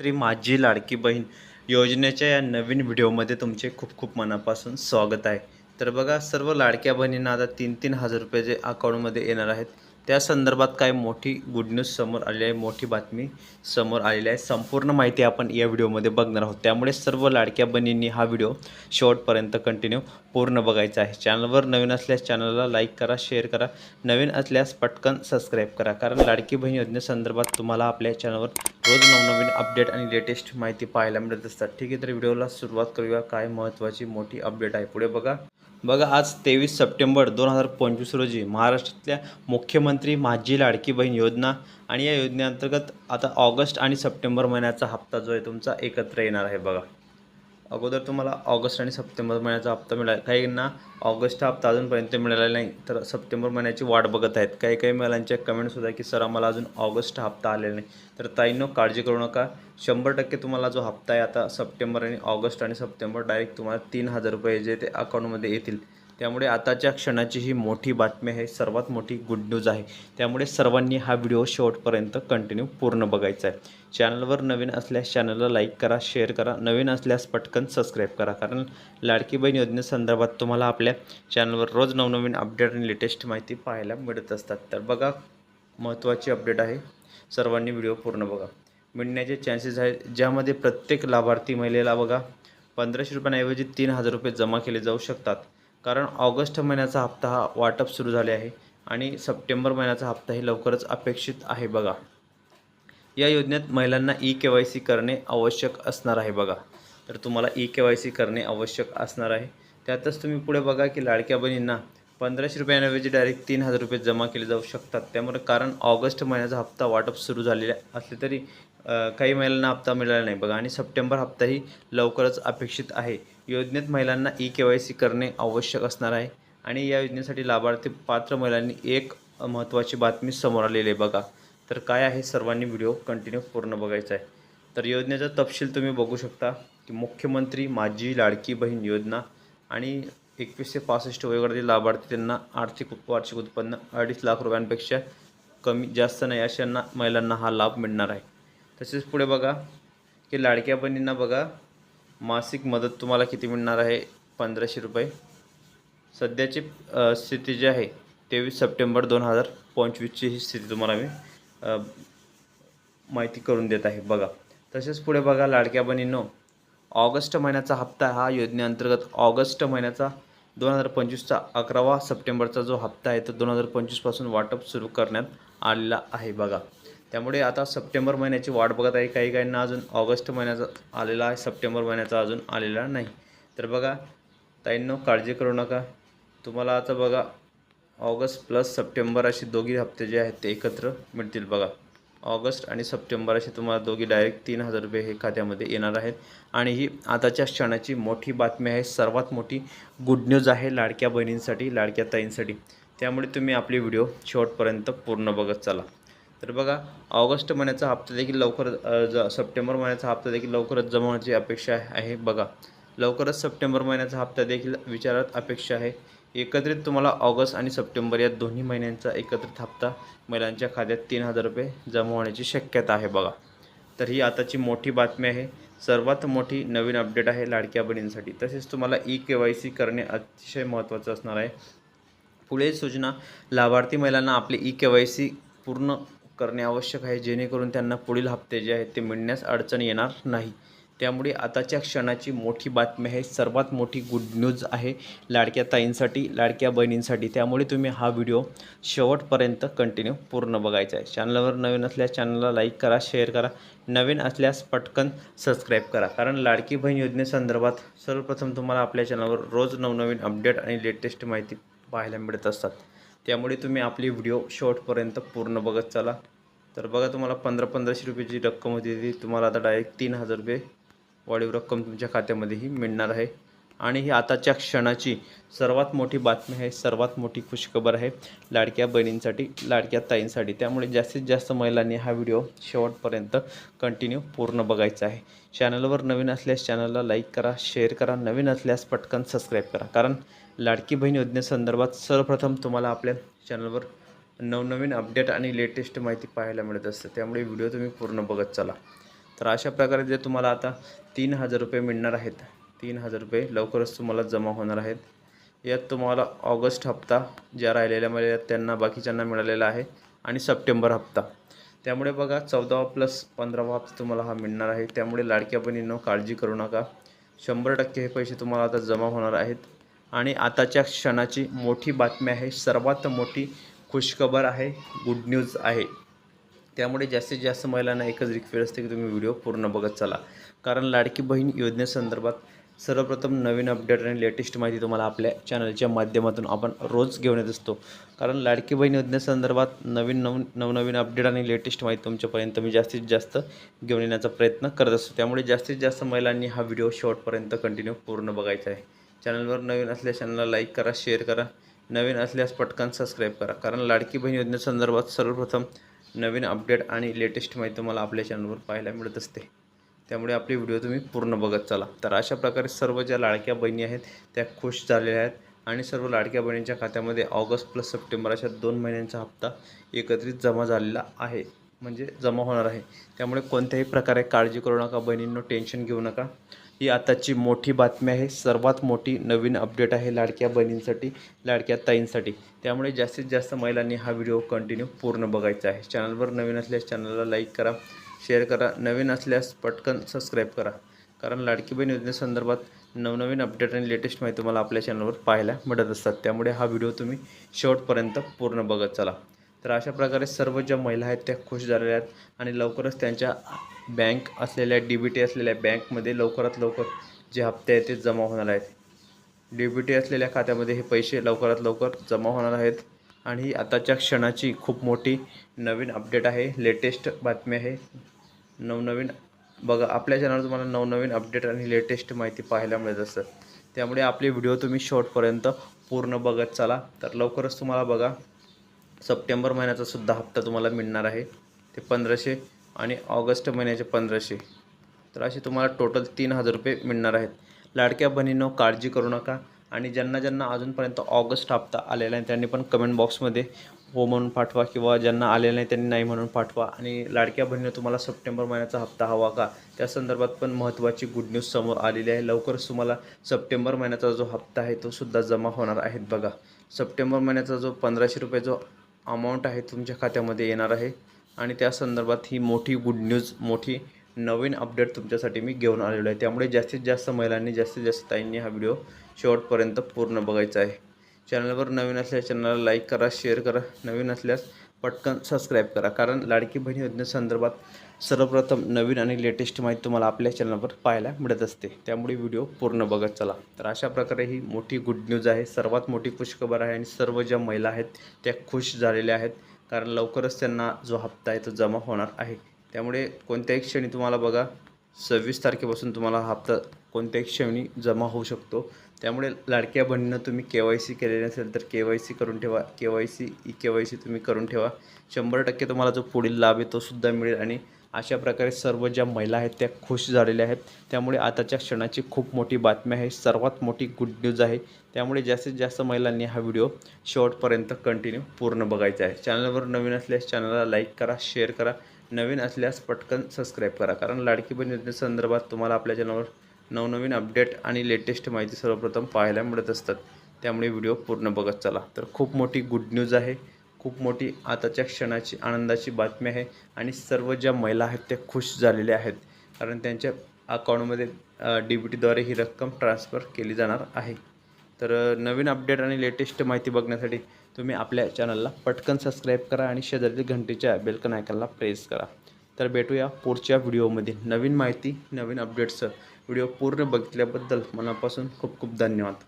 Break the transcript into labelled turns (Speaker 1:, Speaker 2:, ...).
Speaker 1: तरी माझी लाडकी बहीण योजनेच्या या नवीन व्हिडिओमध्ये तुमचे खूप खूप मनापासून स्वागत आहे. तर बघा सर्व लाडक्या बहिणींना आता तीन तीन हजार रुपये जे अकाउंटमध्ये येणार आहेत त्या संदर्भात काय मोठी गुड न्यूज समोर आलेली आहे मोठी बातमी समोर आलेली आहे. संपूर्ण माहिती आपण या व्हिडिओमध्ये बघणार आहोत. त्यामुळे सर्व लाडक्या बहिणींनी हा व्हिडिओ शेवटपर्यंत कंटिन्यू पूर्ण बघायचा आहे. चॅनलवर नवीन असल्यास चॅनलला लाईक करा शेअर करा. नवीन असल्यास पटकन सबस्क्राईब करा. कारण लाडकी बहीण योजनेसंदर्भात तुम्हाला आपल्या चॅनलवर रोज नवनवीन अपडेट आणि लेटेस्ट माहिती पाहायला मिळत असतात. ठीक आहे तर व्हिडिओला सुरुवात करूया. काय महत्त्वाची मोठी अपडेट आहे पुढे बघा. बघा आज तेवीस सप्टेंबर दोन हजार पंचवीस रोजी महाराष्ट्रातल्या मुख्यमंत्री माझी लाडकी बहीण योजना आणि या योजनेअंतर्गत आता ऑगस्ट आणि सप्टेंबर महिन्याचा हप्ता जो आहे तुमचा एकत्र येणार आहे बघा. अगोदर तुम्हाला ऑगस्ट आणि सप्टेंबर महिन्याचा हप्ता मिळाला. काहींना ऑगस्ट हा हप्ता अजूनपर्यंत मिळालेला नाही तर सप्टेंबर महिन्याची वाट बघत आहेत. काही काही महिलांच्या कमेंट्ससुद्धा की सर आम्हाला अजून ऑगस्ट हप्ता आलेला नाही. तर ताईंनो काळजी करू नका. शंभर टक्के तुम्हाला जो हप्ता आहे आता सप्टेंबर आणि ऑगस्ट आणि सप्टेंबर डायरेक्ट तुम्हाला तीन हजार रुपये जे ते अकाउंटमध्ये येतील. त्यामुळे आताच्या क्षणाची ही मोठी बातमी आहे. सर्वात मोठी गुड न्यूज आहे. त्यामुळे सर्वांनी हा व्हिडिओ शेवटपर्यंत कंटिन्यू पूर्ण बघायचा आहे. चॅनलवर नवीन असल्यास चॅनलला लाईक करा शेअर करा. नवीन असल्यास पटकन सबस्क्राईब करा. कारण लाडकी बहीण योजनेसंदर्भात तुम्हाला आपल्या चॅनलवर रोज नवनवीन अपडेट आणि लेटेस्ट माहिती पाहायला मिळत असतात. तर बघा महत्त्वाची अपडेट आहे. सर्वांनी व्हिडिओ पूर्ण बघा. मिळण्याचे चान्सेस आहेत. ज्यामध्ये प्रत्येक लाभार्थी महिलेला बघा पंधराशे रुपयांऐवजी तीन हजार रुपये जमा केले जाऊ शकतात. कारण ऑगस्ट महिन्याचा हप्ता हा वाटप सुरू झाले आहे आणि सप्टेंबर महिन्याचा हप्ताही लवकरच अपेक्षित आहे बघा. या योजनेत महिलांना ई के वाय सी करणे आवश्यक असणार आहे बघा. तर तुम्हाला ई के वाय सी करणे आवश्यक असणार आहे. त्यातच तुम्ही पुढे बघा की लाडक्या बहिणींना पंधराशे रुपयांऐवजी डायरेक्ट तीन हजार रुपये जमा केले जाऊ शकतात. त्यामुळे कारण ऑगस्ट महिन्याचा हप्ता वाटप सुरू झालेला असले तरी काही महिलांना हप्ता मिळाला नाही बघा. आणि सप्टेंबर हप्ताही लवकरच अपेक्षित आहे. योजनेत महिलांना ई के वाय सी करणे आवश्यक असणार आहे. आणि या योजनेसाठी लाभार्थी पात्र महिलांनी एक महत्त्वाची बातमी समोर आलेली आहे बघा. तर काय आहे सर्वांनी व्हिडिओ कंटिन्यू पूर्ण बघायचा आहे. तर योजनेचा तपशील तुम्ही बघू शकता की मुख्यमंत्री माझी लाडकी बहीण योजना आणि एकवीस ते पासष्ट वयोगटातील लाभार्थी त्यांना आर्थिक वार्षिक उत्पन्न अडीच लाख रुपयांपेक्षा कमी जास्त नाही अशांना महिलांना हा लाभ मिळणार आहे. तसेच पुढे बघा की लाडक्या बहिणींना बघा. मासिक मदत तुम्हाला किती मिळणार आहे? पंधराशे रुपये. सध्याची स्थिती जी आहे तेवीस सप्टेंबर दोन हजार पंचवीसची ही स्थिती तुम्हाला मी माहिती करून देत आहे. बघा तसेच पुढे बघा लाडक्या बहिणींनो ऑगस्ट महिन्याचा हप्ता हा योजनेअंतर्गत ऑगस्ट महिन्याचा दोन हजार पंचवीसचा अकरावा सप्टेंबरचा जो हप्ता आहे तो दोन हजार पंचवीसपासून वाटप सुरू करण्यात आलेला आहे. बघा त्यामुळे आता सप्टेंबर महिन्याची वाट बघत आहे. काही काहींना अजून ऑगस्ट महिन्याचा आलेला आहे. सप्टेंबर महिन्याचा अजून आलेला नाही. तर बघा ताईंनो काळजी करू नका. तुम्हाला आता बघा ऑगस्ट प्लस सप्टेंबर असे दोघी हप्ते जे आहेत ते एकत्र मिळतील बघा. ऑगस्ट आणि सप्टेंबर असे तुम्हाला दोघी डायरेक्ट तीन हजार रुपये हे खात्यामध्ये येणार आहेत. आणि ही आताच्या क्षणाची मोठी बातमी आहे. सर्वात मोठी गुड न्यूज आहे लाडक्या बहिणींसाठी लाडक्या ताईंसाठी. त्यामुळे तुम्ही आपली व्हिडिओ शेवटपर्यंत पूर्ण बघत चला. तर बघा ऑगस्ट महिन्याचा हप्ता देखील लवकर ज सप्टेंबर महिन्याचा हप्ता देखील लवकरच जमा होण्याची अपेक्षा आहे बघा. लवकरच सप्टेंबर महिन्याचा हप्ता देखील विचारात अपेक्षा आहे. एकत्रित तुम्हाला ऑगस्ट आणि सप्टेंबर या दोन्ही महिन्यांचा एकत्रित हप्ता महिलांच्या खात्यात तीन हजार रुपये जमा होण्याची शक्यता आहे बघा. तर ही आताची मोठी बातमी आहे. सर्वात मोठी नवीन अपडेट आहे लाडक्या बहिणींसाठी. तसेच तुम्हाला ई के वाय सी करणे अतिशय महत्त्वाचं असणार आहे. पुढे सूचना लाभार्थी महिलांना आपले ई के वाय सी पूर्ण करणे आवश्यक आहे जेणेकरून त्यांना पुढील हप्ते जे आहेत ते मिळण्यास अडचण येणार नाही. त्यामुळे आताच्या क्षणाची मोठी बातमी आहे. सर्वात मोठी गुड न्यूज आहे लाडक्या ताईंसाठी लाडक्या बहिणींसाठी. त्यामुळे तुम्ही हा व्हिडिओ शेवटपर्यंत कंटिन्यू पूर्ण बघायचा आहे. चॅनलवर नवीन असल्यास चॅनलला लाईक करा शेअर करा. नवीन असल्यास पटकन सबस्क्राईब करा. कारण लाडकी बहीण योजनेसंदर्भात सर्वप्रथम तुम्हाला आपल्या चॅनलवर रोज नवनवीन अपडेट आणि लेटेस्ट माहिती पाहायला मिळत असतात. त्यामुळे तुम्ही आपली व्हिडिओ शेवटपर्यंत पूर्ण बघत चला. तर बघा तुम्हाला पंधरा पंधराशे रुपयाची रक्कम होती ती. तुम्हाला आता डायरेक्ट तीन हजार रुपये वाढीव रक्कम तुमच्या खात्यामध्येही मिळणार आहे. आणि ही आताच्या क्षणाची सर्वात मोठी बातमी आहे. सर्वात मोठी खुशखबर आहे लाडक्या बहिणींसाठी लाडक्या ताईंसाठी. त्यामुळे जास्तीत जास्त महिलांनी हा व्हिडिओ शेवटपर्यंत कंटिन्यू पूर्ण बघायचा आहे. चॅनलवर नवीन असल्यास चॅनलला लाईक करा शेअर करा. नवीन असल्यास पटकन सबस्क्राईब करा. कारण लाडकी बहीण योजनेसंदर्भात सर्वप्रथम तुम्हाला आपल्या चॅनलवर नवनवीन अपडेट आणि लेटेस्ट माहिती पाहायला मिळत असते. त्यामुळे व्हिडिओ तुम्ही पूर्ण बघत चला. तर अशा प्रकारे जे तुम्हाला आता तीन हजार रुपये मिळणार आहेत तीन हजार रुपये लवकरच तुम्हाला जमा होणार आहेत. यात तुम्हाला ऑगस्ट हप्ता ज्या राहिलेल्या मध्ये त्यांना बाकीच्यांना मिळालेला आहे आणि सप्टेंबर हप्ता. त्यामुळे बघा चौदावा प्लस पंधरावा हप्ता तुम्हाला हा मिळणार आहे. त्यामुळे लाडक्या बहिणींनो काळजी करू नका. शंभर टक्के हे पैसे तुम्हाला आता जमा होणार आहेत. आणि आताच्या क्षणाची मोठी बातमी आहे. सर्वात मोठी खुशखबर आहे गुड न्यूज आहे. त्यामुळे जास्तीत जास्त महिलांना एकच रिक्वेस्ट असते की तुम्ही व्हिडिओ पूर्ण बघत चला. कारण लाडकी बहीण योजनेसंदर्भात सर्वप्रथम नवीन अपडेट आणि लेटेस्ट माहिती तुम्हाला आपल्या चॅनलच्या माध्यमातून आपण रोज घेऊन येत असतो. कारण लाडकी बहीण योजनेसंदर्भात नवीन नव नवनवीन अपडेट आणि लेटेस्ट माहिती तुमच्यापर्यंत मी जास्तीत जास्त घेऊन येण्याचा प्रयत्न करत असतो. त्यामुळे जास्तीत जास्त महिलांनी हा व्हिडिओ शेवटपर्यंत कंटिन्यू पूर्ण बघायचा आहे. चॅनलवर नवीन असल्यास चॅनलला लाईक करा शेअर करा. नवीन असल्यास पटकन सबस्क्राईब करा. कारण लाडकी बहीण योजनेसंदर्भात सर्वप्रथम नवीन अपडेट आणि लेटेस्ट माहिती तुम्हाला आपल्या चॅनलवर पाहायला मिळत असते. त्यामुळे आपले व्हिडिओ तुम्ही पूर्ण बघत चला. तर अशा प्रकारे सर्व ज्या लाडक्या बहिणी आहेत त्या खुश झालेल्या आहेत आणि सर्व लाडक्या बहिणींच्या खात्यामध्ये ऑगस्ट प्लस सप्टेंबर अशा दोन महिन्यांचा हप्ता एकत्रित जमा झालेला आहे. म्हणजे जमा होणार आहे. त्यामुळे कोणत्याही प्रकारे काळजी करू नका. बहिणींनो टेन्शन घेऊ नका. ही आताची मोठी बातमी आहे. सर्वात मोठी नवीन अपडेट आहे लाडक्या बहिणींसाठी लाडक्या ताईंसाठी. त्यामुळे जास्तीत जास्त महिलांनी हा व्हिडिओ कंटिन्यू पूर्ण बघायचा आहे. चॅनलवर नवीन असल्यास चॅनलला लाईक करा शेअर करा. नवीन असल्यास पटकन सबस्क्राईब करा. कारण लाडकी बहीण योजनेसंदर्भात नवनवीन अपडेट आणि लेटेस्ट माहिती तुम्हाला आपल्या चॅनलवर पाहायला मिळत असतात. त्यामुळे हा व्हिडिओ तुम्ही शेवटपर्यंत पूर्ण बघत चला. तर अशा प्रकारे सर्व ज्या महिला आहेत त्या खुश झालेल्या आहेत आणि लवकरच त्यांच्या बँक असलेल्या डी बी टी असलेल्या बँकमध्ये लवकरात लवकर जे हप्ते आहेत ते जमा होणार आहेत. डी बी टी असलेल्या खात्यामध्ये हे पैसे लवकरात लवकर जमा होणार आहेत. आणि ही आताच्या क्षणाची खूप मोठी नवीन अपडेट आहे. लेटेस्ट बातमी आहे. नवनवीन बघा आपल्या चॅनलवर तुम्हाला नवनवीन अपडेट आणि लेटेस्ट माहिती पाहायला मिळत असतात त्यामुळे आपले व्हिडिओ तुम्ही शॉर्टपर्यंत पूर्ण बघत चला. तर लवकरच तुम्हाला बघा. सप्टेंबर महिन्याचा सुद्धा हप्ता तुम्हाला मिळणार आहे. ते पंधराशे आणि ऑगस्ट महिन्याचे पंधराशे. तर असे तुम्हाला टोटल तीन हजार रुपये मिळणार आहेत. लाडक्या बहिणींनो काळजी करू नका. आणि ज्यांना ज्यांना अजूनपर्यंत ऑगस्ट हप्ता आलेला आहे त्यांनी पण कमेंट बॉक्समध्ये हो म्हणून पाठवा किंवा ज्यांना आलेलं नाही त्यांनी नाही म्हणून पाठवा. आणि लाडक्या बहिणीनं तुम्हाला सप्टेंबर महिन्याचा हप्ता हवा का? त्या संदर्भात पण महत्त्वाची गुड न्यूज समोर आलेली आहे. लवकरच तुम्हाला सप्टेंबर महिन्याचा जो हप्ता आहे तो सुद्धा जमा होणार आहेत बघा. सप्टेंबर महिन्याचा जो पंधराशे रुपये जो अमाऊंट आहे तुमच्या खात्यामध्ये येणार आहे. आणि त्या संदर्भात ही मोठी गुड न्यूज मोठी नवीन अपडेट तुमच्यासाठी मी घेऊन आलेलो आहे. त्यामुळे जास्तीत जास्त महिलांनी जास्तीत जास्त ताईंनी हा व्हिडिओ शेवटपर्यंत पूर्ण बघायचा आहे. चॅनलवर नवीन असल्यास चॅनलला लाईक करा शेअर करा. नवीन असल्यास पटकन सबस्क्राईब करा. कारण लाडकी बहीण योजनेसंदर्भात सर्वप्रथम नवीन आणि लेटेस्ट माहिती तुम्हाला आपल्या चॅनलवर पाहायला मिळत असते. त्यामुळे व्हिडिओ पूर्ण बघत चला. तर अशा प्रकारे ही मोठी गुड न्यूज आहे. सर्वात मोठी खुशखबर आहे आणि सर्व ज्या महिला आहेत त्या खुश झालेल्या आहेत. कारण लवकरच त्यांना जो हप्ता आहे तो जमा होणार आहे. त्यामुळे कोणत्याही क्षणी तुम्हाला बघा सव्वीस तारखेपासून तुम्हाला हप्ता कोणत्याही क्षणी जमा होऊ शकतो. त्यामुळे लाडक्या बहिणीनं तुम्ही के वाय सी केलेली असेल तर के वाय सी करून ठेवा. K Y C E K Y C तुम्ही करून ठेवा. शंभर टक्के तुम्हाला जो पुढील लाभ आहे तो सुद्धा मिळेल आणि अशा प्रकारे सर्व ज्या महिला आहेत त्या खुश झालेल्या आहेत. त्यामुळे आताच्या क्षणाची खूप मोठी बातमी आहे. सर्वात मोठी गुड न्यूज आहे. त्यामुळे जास्तीत जास्त महिलांनी हा व्हिडिओ शेवटपर्यंत कंटिन्यू पूर्ण बघायचा आहे. चॅनलवर नवीन असल्यास चॅनलला लाईक करा शेअर करा. नवीन असल्यास पटकन सबस्क्राईब करा. कारण लाडकी बहिणी संदर्भात तुम्हाला आपल्या चॅनलवर नवनवीन अपडेट आणि लेटेस्ट माहिती सर्वप्रथम पाहायला मिळत असतात. त्यामुळे व्हिडिओ पूर्ण बघत चला. तर खूप मोठी गुड न्यूज आहे. खूप मोठी आताच्या क्षणाची आनंदाची बातमी आहे आणि सर्व ज्या महिला आहेत त्या खुश झालेल्या आहेत. कारण त्यांच्या अकाउंटमध्ये डी बी टीद्वारे ही रक्कम ट्रान्सफर केली जाणार आहे. तर नवीन अपडेट आणि लेटेस्ट माहिती बघण्यासाठी तुम्ही आपल्या चॅनलला पटकन सबस्क्राईब करा आणि शेजारील घंटेच्या बेलकन आयकनला प्रेस करा. तर भेटूया पुढच्या व्हिडिओमध्ये नवीन माहिती नवीन अपडेट्सचं व्हिडिओ पूर्ण बघितल्याबद्दल मनापासून खूप खूप धन्यवाद.